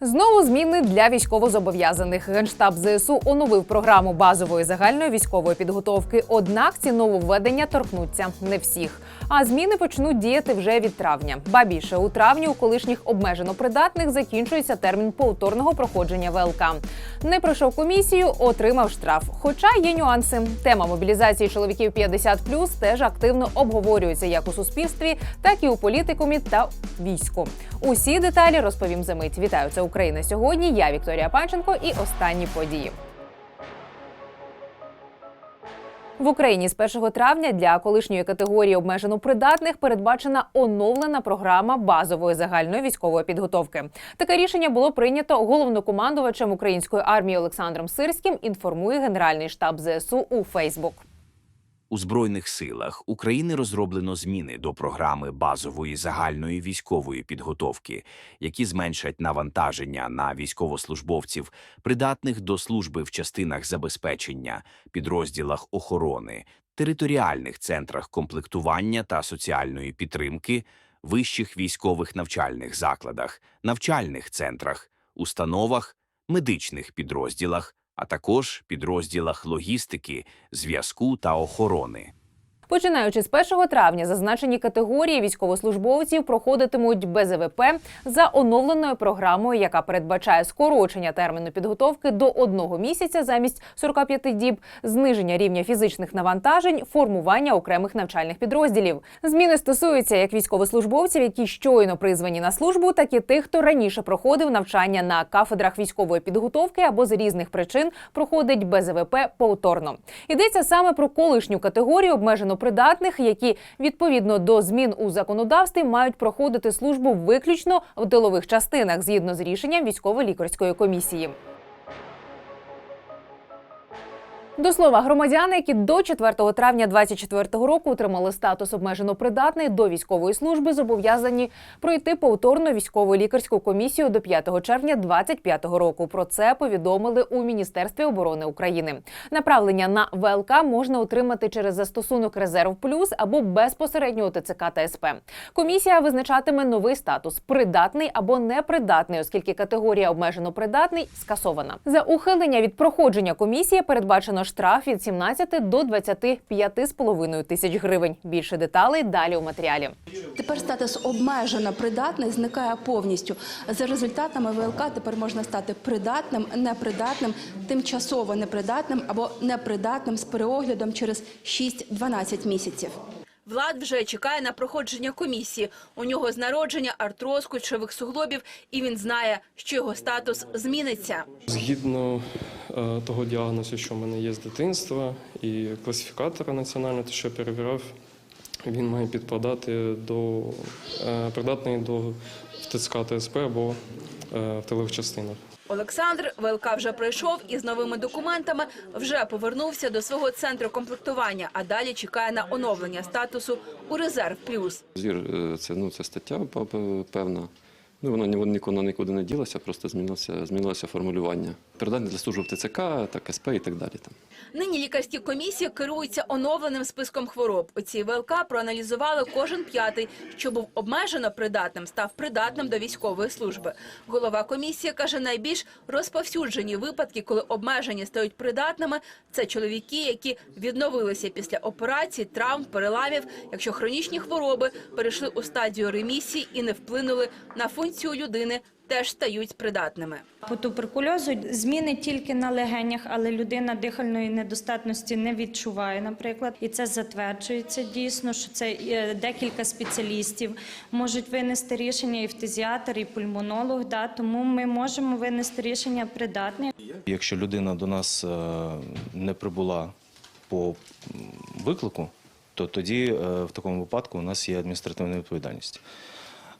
Знову зміни для військовозобов'язаних. Генштаб ЗСУ оновив програму базової загальної військової підготовки. Однак ці нововведення торкнуться не всіх. А зміни почнуть діяти вже від травня. Ба більше у травні у колишніх обмежено придатних закінчується термін повторного проходження ВЛК. Не пройшов комісію, отримав штраф. Хоча є нюанси. Тема мобілізації чоловіків 50+, теж активно обговорюється як у суспільстві, так і у політикумі та війську. Усі деталі розповім за мить. Вітаю, це Україна сьогодні. Я Вікторія Панченко і останні події. В Україні з 1 травня для колишньої категорії обмежено придатних передбачена оновлена програма базової загальної військової підготовки. Таке рішення було прийнято головнокомандувачем української армії Олександром Сирським. Інформує Генеральний штаб ЗСУ у Фейсбук. У Збройних силах України розроблено зміни до програми базової загальної військової підготовки, які зменшать навантаження на військовослужбовців, придатних до служби в частинах забезпечення, підрозділах охорони, територіальних центрах комплектування та соціальної підтримки, вищих військових навчальних закладах, навчальних центрах, установах, медичних підрозділах, а також підрозділах логістики, зв'язку та охорони. Починаючи з 1 травня, зазначені категорії військовослужбовців проходитимуть без ВП за оновленою програмою, яка передбачає скорочення терміну підготовки до одного місяця замість 45 діб, зниження рівня фізичних навантажень, формування окремих навчальних підрозділів. Зміни стосуються як військовослужбовців, які щойно призвані на службу, так і тих, хто раніше проходив навчання на кафедрах військової підготовки або з різних причин проходить без ВП повторно. Йдеться саме про колишню категорію обмежено придатних, які відповідно до змін у законодавстві мають проходити службу виключно в тилових частинах згідно з рішенням військово-лікарської комісії. До слова, громадяни, які до 4 травня 2024 року отримали статус обмежено придатний до військової служби, зобов'язані пройти повторну військову лікарську комісію до 5 червня 2025 року. Про це повідомили у Міністерстві оборони України. Направлення на ВЛК можна отримати через застосунок Резерв Плюс або безпосередньо у ТЦК та СП. Комісія визначатиме новий статус придатний або непридатний, оскільки категорія обмежено придатний скасована. За ухилення від проходження комісії передбачено штраф від 17 до 25,5 тисяч гривень. Більше деталей далі у матеріалі. Тепер статус обмежено придатний зникає повністю. За результатами ВЛК тепер можна стати придатним, непридатним, тимчасово непридатним або непридатним з переоглядом через 6-12 місяців. Влад вже чекає на проходження комісії. У нього з народження артроз кульшових суглобів, і він знає, що його статус зміниться. Згідно того діагнозу, що в мене є з дитинства, і класифікатора національного, те, що я перевіряв, він має підпадати до е, придатний до ТЦК ТСП або е, в тилових частинах. Олександр ВЛК вже пройшов і з новими документами вже повернувся до свого центру комплектування, а далі чекає на оновлення статусу у резерв плюс. Звір е, це ну це стаття певна. Ну вона ні- нікуди не ділася, просто змінилося змінилося формулювання. Придатний для служби ТЦК, так СП і так далі. Там Нині лікарські комісії керуються оновленим списком хвороб. У цій ВЛК проаналізували кожен п'ятий, що був обмежено придатним, став придатним до військової служби. Голова комісії каже, найбільш розповсюджені випадки, коли обмежені стають придатними, це чоловіки, які відновилися після операцій, травм, переламів, якщо хронічні хвороби перейшли у стадію ремісії і не вплинули на функцію людини, теж стають придатними. По туберкульозу зміни тільки на легенях, але людина дихальної недостатності не відчуває, наприклад, і це затверджується дійсно, що це е, декілька спеціалістів можуть винести рішення, і фтизіатр, і пульмонолог. Да, тому ми можемо винести рішення придатне. Якщо людина до нас е, не прибула по виклику, то тоді е, в такому випадку у нас є адміністративна відповідальність.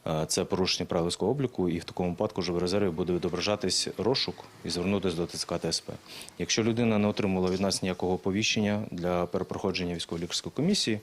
Е, Це порушення правил військового обліку, і в такому випадку вже в резерві буде відображатись розшук і звернутися до ТЦК ТСП. Якщо людина не отримала від нас ніякого оповіщення для перепроходження військово-лікарської комісії,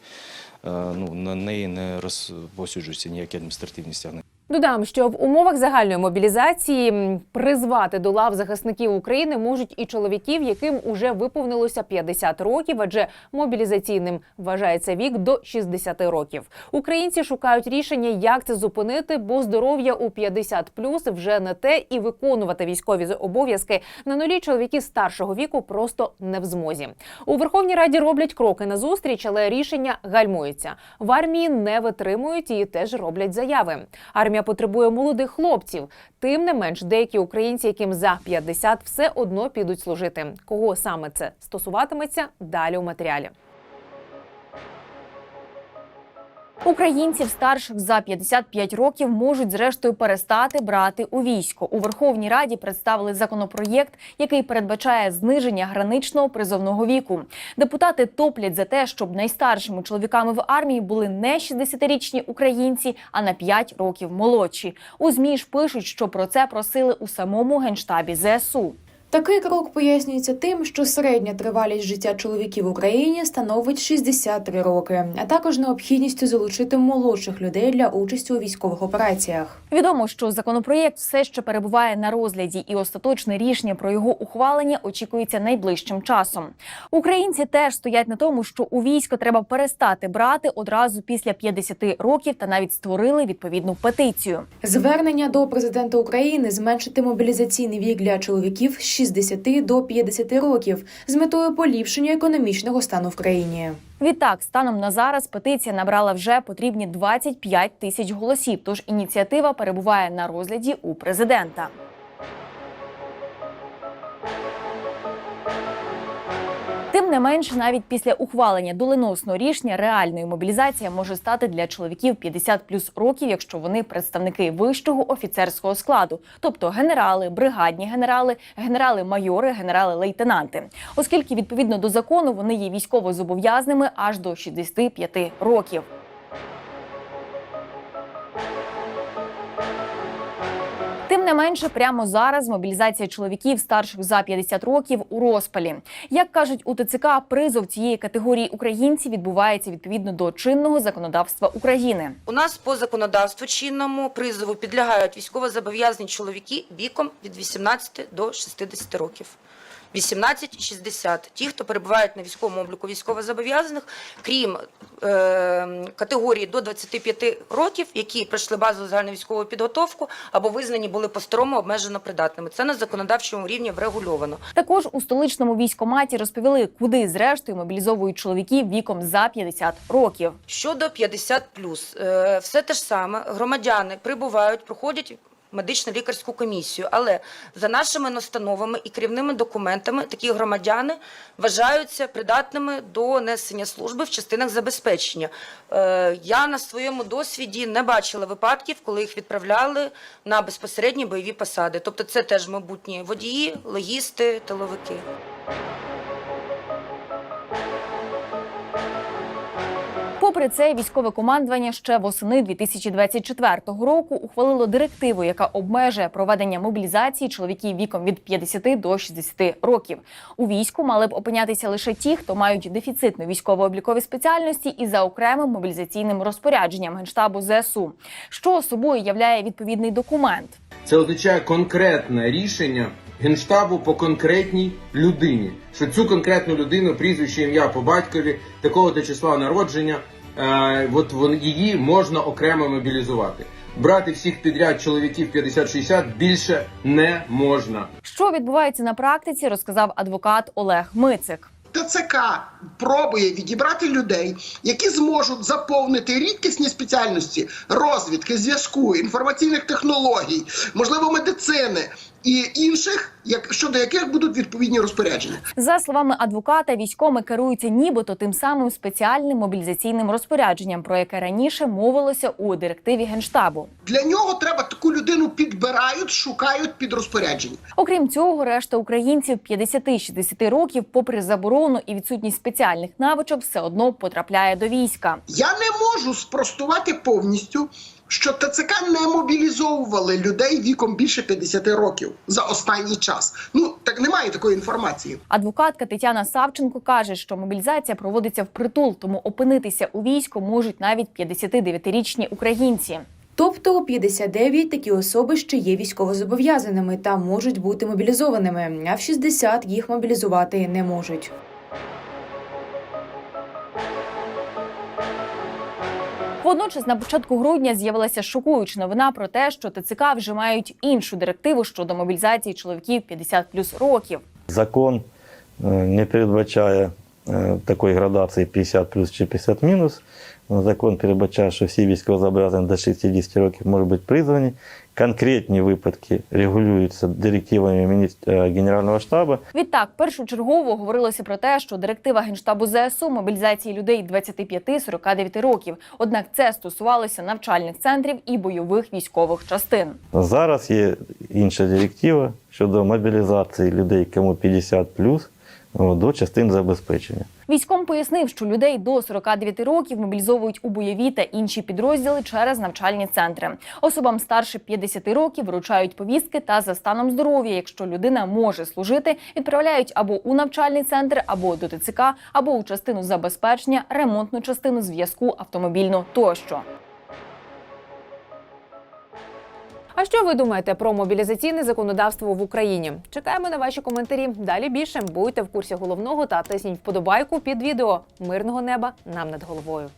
е, ну, на неї не розповсюджуються ніякі адміністративні стягнення. Додам, що в умовах загальної мобілізації призвати до лав захисників України можуть і чоловіків, яким уже виповнилося 50 років, адже мобілізаційним вважається вік до 60 років. Українці шукають рішення, як це зупинити, бо здоров'я у 50 плюс вже не те, і виконувати військові обов'язки на нулі чоловіки старшого віку просто не в змозі. У Верховній Раді роблять кроки на зустріч, але рішення гальмуються. В армії не витримують і теж роблять заяви. Армія потребує молодих хлопців. Тим не менш, деякі українці, яким за 50, все одно підуть служити. Кого саме це стосуватиметься далі у матеріалі. Українців старших за 55 років можуть зрештою перестати брати у військо. У Верховній Раді представили законопроєкт, який передбачає зниження граничного призовного віку. Депутати топлять за те, щоб найстаршими чоловіками в армії були не 60-річні українці, а на 5 років молодші. У змі ж пишуть, що про це просили у самому генштабі ЗСУ. Такий крок пояснюється тим, що середня тривалість життя чоловіків в Україні становить 63 роки, а також необхідністю залучити молодших людей для участі у військових операціях. Відомо, що законопроєкт все ще перебуває на розгляді, і остаточне рішення про його ухвалення очікується найближчим часом. Українці теж стоять на тому, що у військо треба перестати брати одразу після 50 років, та навіть створили відповідну петицію. Звернення до президента України зменшити мобілізаційний вік для чоловіків 60 до 50 років з метою поліпшення економічного стану в країні. Відтак, станом на зараз петиція набрала вже потрібні 25 тисяч голосів. Тож ініціатива перебуває на розгляді у президента. Тим не менш, навіть після ухвалення доленосного рішення реальною мобілізація може стати для чоловіків 50 плюс років, якщо вони представники вищого офіцерського складу, тобто генерали, бригадні генерали, генерали-майори, генерали-лейтенанти, оскільки відповідно до закону вони є військово зобов'язними аж до 65 років. Не менше, прямо зараз мобілізація чоловіків старших за 50 років у розпалі. Як кажуть у ТЦК, призов цієї категорії українців відбувається відповідно до чинного законодавства України. У нас по законодавству чинному призову підлягають військовозобов'язані чоловіки віком від 18 до 60 років. 18-60. Ті, хто перебувають на військовому обліку військовозобов'язаних, крім е, категорії до 25 років, які пройшли базову загальну військову підготовку або визнані були по-старому обмежено придатними. Це на законодавчому рівні врегульовано. Також у столичному військоматі розповіли, куди зрештою мобілізовують чоловіків віком за 50 років. Щодо 50 е, все те ж саме. Громадяни прибувають, проходять медично-лікарську комісію. Але за нашими настановами і керівними документами такі громадяни вважаються придатними до несення служби в частинах забезпечення. Е, Я на своєму досвіді не бачила випадків, коли їх відправляли на безпосередні бойові посади. Тобто це теж майбутні водії, логісти, тиловики. Попри це, військове командування ще восени 2024 року ухвалило директиву, яка обмежує проведення мобілізації чоловіків віком від 50 до 60 років. У війську мали б опинятися лише ті, хто мають дефіцитну військово-облікові спеціальності і за окремим мобілізаційним розпорядженням генштабу ЗСУ, що собою являє відповідний документ. Це означає конкретне рішення генштабу по конкретній людині. Що цю конкретну людину, прізвище, ім'я по батькові, такого то числа народження, от вон, її можна окремо мобілізувати. Брати всіх підряд чоловіків 50-60 більше не можна. Що відбувається на практиці, розказав адвокат Олег Мицик. ТЦК пробує відібрати людей, які зможуть заповнити рідкісні спеціальності розвідки, зв'язку, інформаційних технологій, можливо, медицини і інших, як щодо яких будуть відповідні розпорядження. За словами адвоката, військоми керуються нібито тим самим спеціальним мобілізаційним розпорядженням, про яке раніше мовилося у директиві генштабу. Для нього треба таку людину підбирають, шукають під розпорядження. Окрім цього, решта українців 50-60 років, попри заборону і відсутність спеціальних навичок, все одно потрапляє до війська. Я не можу спростувати повністю, що ТЦК не мобілізовували людей віком більше 50 років за останній час. Ну так немає такої інформації. Адвокатка Тетяна Савченко каже, що мобілізація проводиться впритул, тому опинитися у війську можуть навіть 59-річні українці. Тобто у 59 такі особи ще є військовозобов'язаними та можуть бути мобілізованими, а в 60 їх мобілізувати не можуть. Водночас на початку грудня з'явилася шокуюча новина про те, що ТЦК вже мають іншу директиву щодо мобілізації чоловіків 50 плюс років. Закон е, не передбачає е, такої градації 50 плюс чи 50 мінус. Закон передбачає, що всі військовозобов'язані до 60 років можуть бути призвані. Конкретні випадки регулюються директивами е, Генерального штабу. Відтак, першочергово говорилося про те, що директива генштабу ЗСУ мобілізації людей 25-49 років. Однак це стосувалося навчальних центрів і бойових військових частин. Зараз є інша директива щодо мобілізації людей, кому 50 плюс, до частин забезпечення. Військом пояснив, що людей до 49 років мобілізовують у бойові та інші підрозділи через навчальні центри. Особам старше 50 років вручають повістки та за станом здоров'я. Якщо людина може служити, відправляють або у навчальний центр, або до ТЦК, або у частину забезпечення, ремонтну частину зв'язку, автомобільну тощо. А що ви думаєте про мобілізаційне законодавство в Україні? Чекаємо на ваші коментарі. Далі більше будьте в курсі головного та тисніть вподобайку під відео. Мирного неба нам над головою.